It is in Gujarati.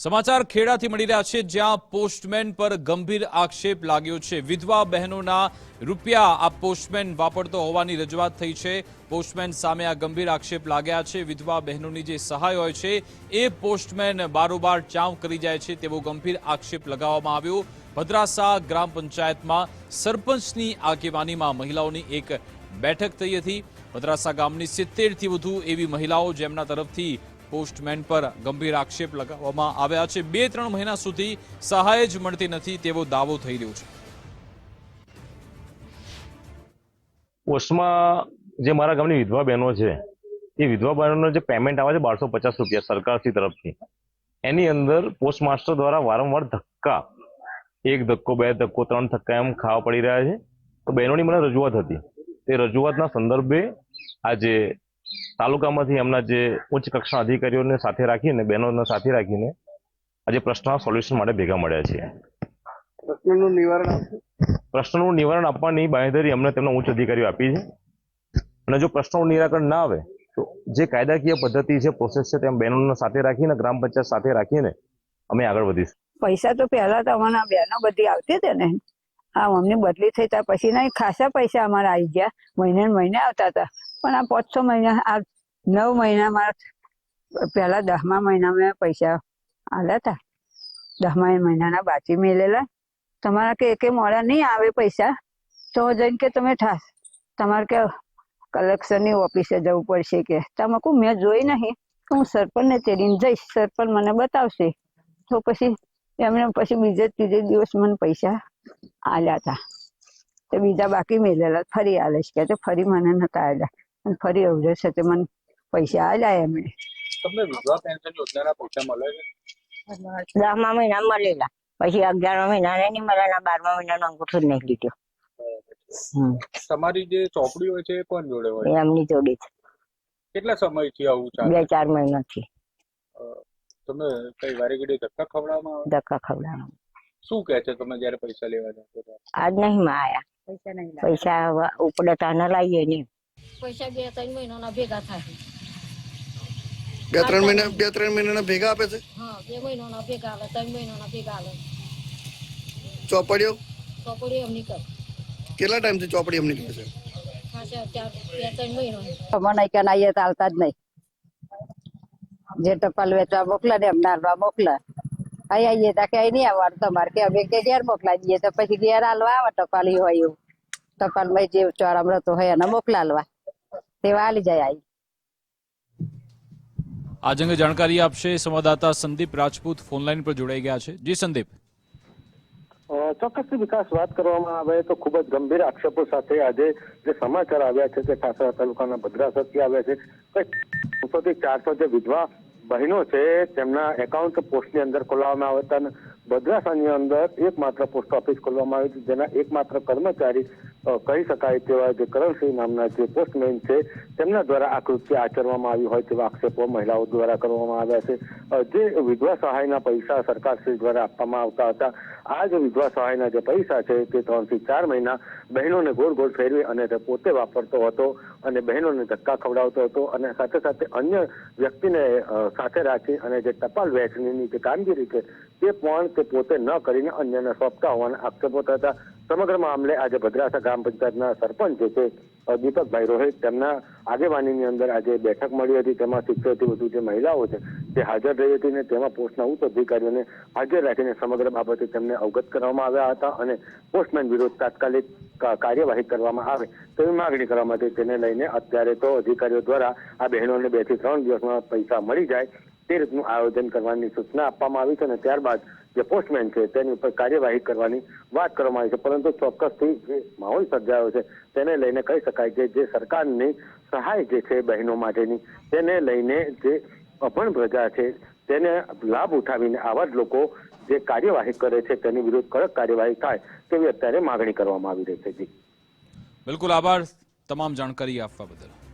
સમાચાર ખેડાથી મળી રહ્યા છે, જ્યાં પોસ્ટમેન પર ગંભીર આક્ષેપ લાગ્યો છે. વિધવા બહેનોના રૂપિયા આ પોસ્ટમેન વાપરતો હોવાની રજૂઆત થઈ છે. પોસ્ટમેન સામે આ ગંભીર આક્ષેપ લાગ્યા છે. વિધવા બહેનોની જે સહાય હોય છે, એ પોસ્ટમેન બારોબાર ચાંવ કરી જાય છે તેવો ગંભીર આક્ષેપ લગાવવામાં આવ્યો. ભદ્રાસા ગ્રામ પંચાયતમાં સરપંચની આગેવાનીમાં મહિલાઓની એક બેઠક થઈ હતી. ભદ્રાસા ગામની સિત્તેરથી વધુ એવી મહિલાઓ જેમના તરફથી પોસ્ટમેન પર ગંભીર આક્ષેપ લગાવવામાં આવ્યા છે. બે, ત્રણ મહિના સુધી સહાય જ મળતી નથી તેવો દાવો થઈ રહ્યો છે. પોસ્ટમાં જે મારા ગામની વિધવા બહેનો છે, એ વિધવા બહેનોનો જે પેમેન્ટ આવે છે બારસો પચાસ રૂપિયા સરકારથી તરફથી. એની અંદર પોસ્ટ માસ્ટર દ્વારા વારંવાર ધક્કા, એક ધક્કો, બે ધક્કો, ત્રણ ધક્કા એમ ખાવા પડી રહ્યા છે. તો બહેનોની મને રજૂઆત હતી. તે રજૂઆતના સંદર્ભે આજે તાલુકામાંથી એમના જે ઉચ્ચ કક્ષા અધિકારીઓને સાથે રાખીને બહેનોને સાથે રાખીને આજે પ્રશ્ન સોલ્યુશન માટે ભેગા મળ્યા છીએ. પ્રશ્નનું નિવારણ પ્રશ્નનું નિવારણ આપવાની બાંહેધરી અમને તેમના ઉચ્ચ અધિકારીઓ આપી છે. અને જો પ્રશ્નનું નિરાકરણ ના આવે તો જે કાયદાકીય પદ્ધતિ છે પ્રોસેસ છે તેમ બહેનોને સાથે રાખીને ગ્રામ પંચાયત સાથે રાખીને અમે આગળ વધીશું. પૈસા તો પહેલા તો અમારા બહેનો બધી આવતી હતી ને. હા અમને બદલી થઈ ત્યાં પછી ના ખાસા પૈસા અમારા આવી ગયા. મહિને મહિને આવતા હતા. પણ આ પાંચ છ મહિના આ નવ મહિનામાં પહેલા દસમા મહિનામાં પૈસા આલ્યા હતા દસમા મહિનાના બાકી મેલેલા. તમારા કે એકે મોડા નહીં આવે પૈસા? તો જઈને કે તમે ઠાસ. તમારે કે કલેક્શનની ઓફિસે જવું પડશે કે. તમે કહું, મેં જોઈ નહીં. તો હું સરપંચને તેડીને જઈશ. સરપંચ મને બતાવશે. તો પછી એમને પછી બીજે ત્રીજે દિવસ મને પૈસા આલ્યા હતા તો બીજા બાકી મેલેલા ફરી આલે છે કે ફરી મને નતા આવ્યા અને ફરી અવરે છે તે મને પૈસા આલ્યા એમણે તમને વિધવા પેન્શન યોજનાના પૈસા મળે છે દસમા મહિના મળેલા પછી અગિયારમા મહિના નહીં મળેલા બારમા મહિનાનો અંગૂઠો જ નહીં લીધો તમારી જે ચોપડી હોય છે એ કોણ જોડે હોય એમની જોડે જ. કેટલા સમયથી આવું ચાલે બે ચાર મહિનાથી તમે કઈ વારે ઘડી ધક્કા ખવડાવવામાં આવે ધક્કા ખવડાવવા શું કહે છે તમે જયારે પૈસા લેવા જાવ આજ નહીં માં આયા પૈસા નહીં પૈસા ઉપડતા ન લાવીએ ને પૈસા બે ત્રણ મહિનાના ભેગા થાય બે ત્રણ મહિના બે ત્રણ મહિનાના ભેગા આપે છે? હા બે મહિનાના ભેગા આવે ત્રણ મહિનાના ભેગા આવે. ચોપડીઓ? ચોપડી એમની કર. કેટલા ટાઈમથી ચોપડી એમની કરે છે? મને કે આવતા જ નહીં. જે ટપાલ વેચવા મોકલે ને એમને હાલવા મોકલે. અહીં આવીએ તો કઈ નહીં આવવાનું તમારે. કે અમે કે ઘેર દઈએ તો પછી ઘેર હાલવા આવે ટપાલી હોય એવું. ટપાલમાં જે ચોરામ રહેતો હોય એને મોકલાલવા. તેવા હાલી જાય આવી આ અંગે જાણકારી આપશે સંવાદદાતા સંદીપ રાજપૂત ફોનલાઈન પર જોડાઈ ગયા છે. જી સંદીપ. ચોક્કસથી વિકાસ વાત કરવામાં આવે તો ખૂબ જ ગંભીર આક્ષેપો સાથે આજે જે સમાચાર આવ્યા છે તે ઠાસરા તાલુકાના ભદ્રાસરથી આવ્યા છે. ત્રણસો થી ચારસો જે વિધવા બહેનો છે તેમના એકાઉન્ટ પોસ્ટની અંદર ખોલાવવામાં આવ્યા હતા ભદ્રાસાની અંદર એકમાત્ર પોસ્ટ ઓફિસ ખોલવામાં આવી છે, જેના એકમાત્ર કર્મચારી કહી શકાય તેવા જે કરણસિંહ નામના જે પોસ્ટમેન છે, તેમના દ્વારા આ કૃત્ય આચરવામાં આવ્યું હોય તેવા આક્ષેપો મહિલાઓ દ્વારા કરવામાં આવ્યા છે. જે વિધવા સહાયના પૈસા સરકારશ્રી દ્વારા આપવામાં આવતા હતા, આ જે વિધવા સહાયના જે પૈસા છે તે ત્રણથી ચાર મહિના બહેનોને ગોળ ગોળ ફેરવી અને તે પોતે વાપરતો હતો. અને બહેનોને ધક્કા ખવડાવતો હતો અને સાથે સાથે અન્ય વ્યક્તિને સાથે રાખી અને જે ટપાલ વહેંચણીની જે કામગીરી છે, તે પણ તે પોતે ન કરીને અન્યને સોંપતા હોવાના આક્ષેપો થતા સમગ્ર મામલે આજે ભદ્રાસા ગ્રામ પંચાયતના સરપંચ જે છે દીપકભાઈ રોહિત તેમના આગેવાનીની અંદર આજે બેઠક મળી હતી. તેમાં સિત્તેરથી વધુ જે મહિલાઓ છે તે હાજર રહી હતી ને તેમાં પોસ્ટના ઉચ્ચ અધિકારીઓને હાજર રાખીને સમગ્ર બાબતે તેમને અવગત કરવામાં આવ્યા હતા અને પોસ્ટમેન વિરુદ્ધ તાત્કાલિક કાર્યવાહી કરવામાં આવે તેવી માગણી કરવા માટે તેને લઈને અત્યારે તો અધિકારીઓ દ્વારા આ બહેનોને બેથી ત્રણ દિવસમાં પૈસા મળી જાય તે રીતનું આયોજન કરવાની સૂચના આપવામાં આવી છે અને ત્યારબાદ જે પોસ્ટમેન છે તેની ઉપર કાર્યવાહી કરવાની વાત કરવામાં આવી છે. પરંતુ ચોક્કસથી જે માહોલ સર્જાયો છે તેને લઈને કહી શકાય કે જે સરકારની સહાય જે છે બહેનો માટેની તેને લઈને જે અભણ પ્રજા છે, તેને લાભ ઉઠાવીને આવા જ લોકો જે કાર્યવાહી કરે છે, તેની વિરુદ્ધ કડક કાર્યવાહી થાય, તેવી અત્યારે માગણી કરવામાં આવી રહી છે. જી. બિલકુલ આભાર તમામ જાણકારી આપવા બદલ.